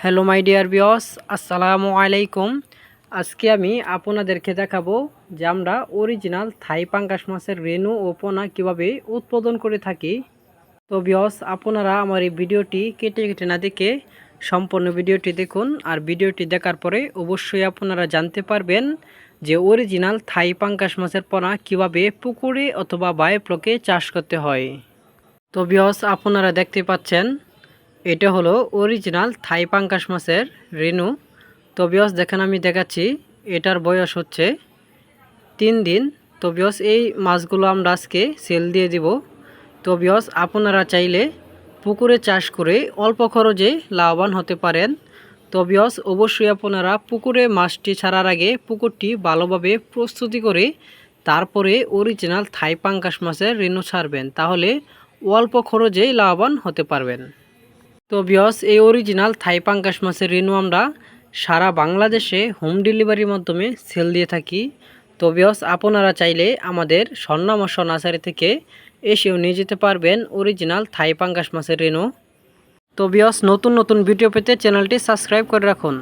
Hello my dear বিয়স আসসালামু আলাইকুম আজকে আমি আপনাদেরকে দেখাবো যে আমরা অরিজিনাল থাই পাঙ্গাস মাছের রেনু ও পোনা কীভাবে উৎপাদন করে থাকি। তো বিয়স আপনারা আমার এই ভিডিওটি কেটে কেটে না দেখে সম্পূর্ণ ভিডিওটি দেখুন আর ভিডিওটি দেখার পরে অবশ্যই আপনারা জানতে পারবেন যে অরিজিনাল থাই পাঙ্গাস মাছের পোনা কীভাবে পুকুরে অথবা বায়োপ্লকে চাষ করতে হয়। তো বিয়স আপনারা দেখতে পাচ্ছেন এটা হলো অরিজিনাল থাই পাঙ্কাশ মাছের রেনু। তো বিয়স দেখেন আমি দেখাচ্ছি, এটার বয়স হচ্ছে তিন দিন। তো বিয়স এই মাছগুলো আমরা আজকে সেল দিয়ে দিব। তো বিয়স আপনারা চাইলে পুকুরে চাষ করে অল্প খরচে লাভবান হতে পারেন। তো বিয়স অবশ্যই আপনারা পুকুরে মাছটি ছাড়ার আগে পুকুরটি ভালোভাবে প্রস্তুতি করে তারপরে অরিজিনাল থাই পাঙ্কাশ মাছের রেনু ছাড়বেন। তাহলে অল্প খরচেই লাভবান হতে পারবেন। তো বিয়স এই অরিজিনাল থাই পাঙ্কাশ মাছের রেনু আমরা সারা বাংলাদেশে হোম ডেলিভারির মাধ্যমে সেল দিয়ে থাকি। তো বিয়স আপনারা চাইলে আমাদের স্বর্ণামর্ষ নার্সারি থেকে এসেও নিয়ে যেতে পারবেন অরিজিনাল থাই পাঙ্কাশ মাছের রেনু। তো বিয়স নতুন নতুন ভিডিও পেতে চ্যানেলটি সাবস্ক্রাইব করে রাখুন।